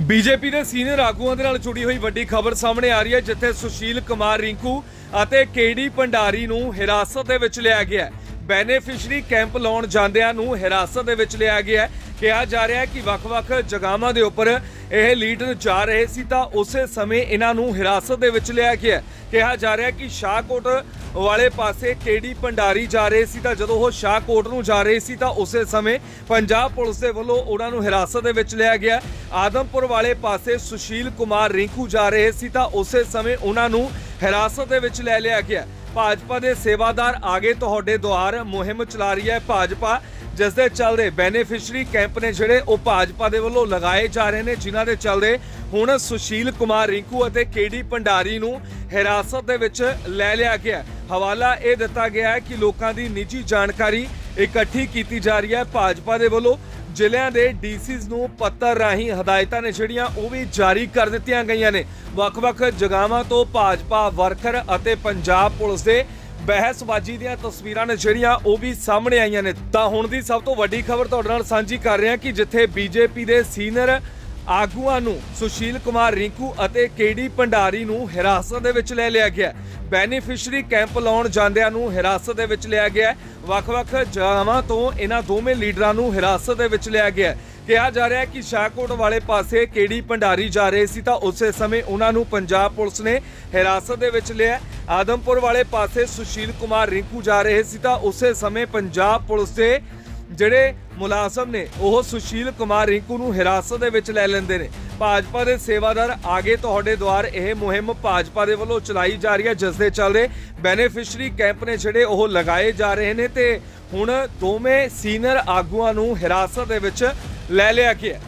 BJP ਦੇ senior ਆਗੂਆਂ ਦੇ ਨਾਲ ਜੁੜੀ ਹੋਈ ਵੱਡੀ ਖਬਰ ਸਾਹਮਣੇ ਆ ਰਹੀ ਹੈ, ਜਿੱਥੇ ਸੁਸ਼ੀਲ ਕੁਮਾਰ ਰਿੰਕੂ ਅਤੇ ਕੇਡੀ ਭੰਡਾਰੀ ਨੂੰ ਹਿਰਾਸਤ ਦੇ ਵਿੱਚ ਲਿਆ ਗਿਆ ਹੈ। ਬੈਨੀਫਿਸ਼ਰੀ ਕੈਂਪ ਲਾਉਣ ਜਾਂਦਿਆਂ ਨੂੰ ਹਿਰਾਸਤ ਦੇ ਵਿੱਚ ਲਿਆ ਗਿਆ ਹੈ। ਕਿਹਾ ਜਾ ਰਿਹਾ ਹੈ ਕਿ ਵੱਖ-ਵੱਖ ਜਗ੍ਹਾਵਾਂ ਦੇ ਉੱਪਰ ਇਹ ਲੀਡਰ ਜਾ ਰਹੇ ਸੀ ਤਾਂ ਉਸੇ ਸਮੇਂ ਇਹਨਾਂ ਨੂੰ ਹਿਰਾਸਤ ਦੇ ਵਿੱਚ ਲਿਆ ਗਿਆ ਕਿਹਾ ਜਾ ਰਿਹਾ ਹੈ ਕਿ ਸ਼ਾਹਕੋਟ ਵਾਲੇ ਪਾਸੇ ਕੇਡੀ ਭੰਡਾਰੀ ਜਾ ਰਹੇ ਸੀ ਤਾਂ ਜਦੋਂ ਉਹ ਸ਼ਾਹਕੋਟ ਨੂੰ ਜਾ ਰਹੇ ਸੀ ਤਾਂ ਉਸੇ ਸਮੇਂ ਪੰਜਾਬ ਪੁਲਿਸ ਦੇ ਵੱਲੋਂ ਉਹਨਾਂ ਨੂੰ ਹਿਰਾਸਤ ਦੇ ਵਿੱਚ ਲਿਆ ਗਿਆ ਆਦਮਪੁਰ ਵਾਲੇ ਪਾਸੇ ਸੁਸ਼ੀਲ ਕੁਮਾਰ ਰਿੰਕੂ ਜਾ ਰਹੇ ਸੀ ਤਾਂ ਉਸੇ ਸਮੇਂ ਉਹਨਾਂ ਨੂੰ ਹਿਰਾਸਤ ਦੇ ਵਿੱਚ ਲੈ ਲਿਆ ਗਿਆ ਭਾਜਪਾ ਦੇ ਸੇਵਾਦਾਰ ਆਗੇ ਤੁਹਾਡੇ ਦੁਆਰ, ਮੁਹਿੰਮ ਚਲਾ ਰਹੀ ਹੈ ਭਾਜਪਾ ਜਿਸ ਦੇ ਚੱਲਦੇ ਬੈਨੀਫਿਸ਼ਰੀ ਕੈਂਪ ਨੇ ਜਿਹੜੇ ਉਹ ਭਾਜਪਾ ਦੇ ਵੱਲੋਂ ਲਗਾਏ ਜਾ ਰਹੇ ਨੇ, ਜਿਨ੍ਹਾਂ ਦੇ ਚੱਲਦੇ ਹੁਣ ਸੁਸ਼ੀਲ ਕੁਮਾਰ ਰਿੰਕੂ ਅਤੇ ਕੇਡੀ ਭੰਡਾਰੀ ਨੂੰ ਹਿਰਾਸਤ ਦੇ ਵਿੱਚ ਲੈ ਲਿਆ ਗਿਆ ਹਵਾਲਾ ਇਹ ਦਿੱਤਾ ਗਿਆ ਹੈ ਕਿ ਲੋਕਾਂ ਦੀ ਨਿੱਜੀ ਜਾਣਕਾਰੀ ਇਕੱਠੀ ਕੀਤੀ ਜਾ ਰਹੀ ਹੈ। ਭਾਜਪਾ ਦੇ ਵੱਲੋਂ ਜ਼ਿਲ੍ਹਿਆਂ ਦੇ ਡੀਸੀਜ਼ ਨੂੰ ਪੱਤਰ ਰਾਹੀਂ ਹਦਾਇਤਾਂ ਨੇ ਜਿਹੜੀਆਂ ਉਹ ਵੀ ਜਾਰੀ ਕਰ ਦਿੱਤੀਆਂ ਗਈਆਂ ਨੇ। ਵੱਖ-ਵੱਖ ਜਗ੍ਹਾਵਾਂ ਤੋਂ ਭਾਜਪਾ ਵਰਕਰ ਅਤੇ ਪੰਜਾਬ ਪੁਲਿਸ ਦੇ ਬਹਿਸਬਾਜ਼ੀ ਦੀਆਂ ਤਸਵੀਰਾਂ ਨੇ ਜਿਹੜੀਆਂ ਉਹ ਵੀ ਸਾਹਮਣੇ ਆਈਆਂ ਨੇ। ਤਾਂ ਹੁਣ ਦੀ ਸਭ ਤੋਂ ਵੱਡੀ ਖਬਰ ਤੁਹਾਡੇ ਨਾਲ ਸਾਂਝੀ ਕਰ ਰਹੇ ਹਾਂ ਕਿ ਜਿੱਥੇ ਬੀਜੇਪੀ ਦੇ ਸੀਨੀਅਰ ਆਗੂਆਂ ਨੂੰ ਸੁਸ਼ੀਲ ਕੁਮਾਰ ਰਿੰਕੂ ਅਤੇ ਕੇਡੀ ਭੰਡਾਰੀ ਨੂੰ ਹਿਰਾਸਤ ਦੇ ਵਿੱਚ ਲੈ ਲਿਆ ਗਿਆ ਬੈਨੀਫਿਸ਼ਰੀ ਕੈਂਪ ਲਾਉਣ ਜਾਂਦਿਆਂ ਨੂੰ ਹਿਰਾਸਤ ਦੇ ਵਿੱਚ ਲਿਆ ਗਿਆ ਵੱਖ-ਵੱਖ ਜਗ੍ਹਾਵਾਂ ਤੋਂ ਇਹਨਾਂ ਦੋਵੇਂ ਲੀਡਰਾਂ ਨੂੰ ਹਿਰਾਸਤ ਦੇ ਵਿੱਚ ਲਿਆ ਗਿਆ ਕਿਹਾ ਜਾ ਰਿਹਾ ਹੈ ਕਿ ਸ਼ਾਹਕੋਟ ਵਾਲੇ ਪਾਸੇ ਕੇੜੀ ਭੰਡਾਰੀ ਜਾ ਰਹੇ ਸੀ ਤਾਂ ਉਸੇ ਸਮੇਂ ਉਹਨਾਂ ਨੂੰ ਪੰਜਾਬ ਪੁਲਿਸ ਨੇ ਹਿਰਾਸਤ ਦੇ ਵਿੱਚ ਲਿਆ ਆਦਮਪੁਰ ਵਾਲੇ ਪਾਸੇ ਸੁਸ਼ੀਲ ਕੁਮਾਰ ਰਿੰਕੂ ਜਾ ਰਹੇ ਸੀ ਤਾਂ ਉਸੇ ਸਮੇਂ ਪੰਜਾਬ ਪੁਲਿਸ ਦੇ ਜਿਹੜੇ ਮੁਲਾਜ਼ਮ ਨੇ, ਉਹ ਸੁਸ਼ੀਲ ਕੁਮਾਰ ਰਿੰਕੂ ਨੂੰ ਹਿਰਾਸਤ ਦੇ ਵਿੱਚ ਲੈ ਲੈਂਦੇ ਨੇ। ਭਾਜਪਾ ਦੇ ਸੇਵਾਦਾਰ ਆਗੇ ਤੁਹਾਡੇ ਦੁਆਰ ਇਹ ਮੁਹਿੰਮ ਭਾਜਪਾ ਦੇ ਵੱਲੋਂ ਚਲਾਈ ਜਾ ਰਹੀ ਹੈ, ਜਿਸ ਦੇ ਚੱਲਦੇ ਬੈਨੀਫਿਸ਼ਰੀ ਕੈਂਪ ਨੇ ਜਿਹੜੇ ਉਹ ਲਗਾਏ ਜਾ ਰਹੇ ਨੇ ਤੇ ਹੁਣ ਦੋਵੇਂ ਸੀਨੀਅਰ ਆਗੂਆਂ ਨੂੰ ਹਿਰਾਸਤ ਦੇ ਵਿੱਚ ਲੈ ਲਿਆ ਗਿਆ।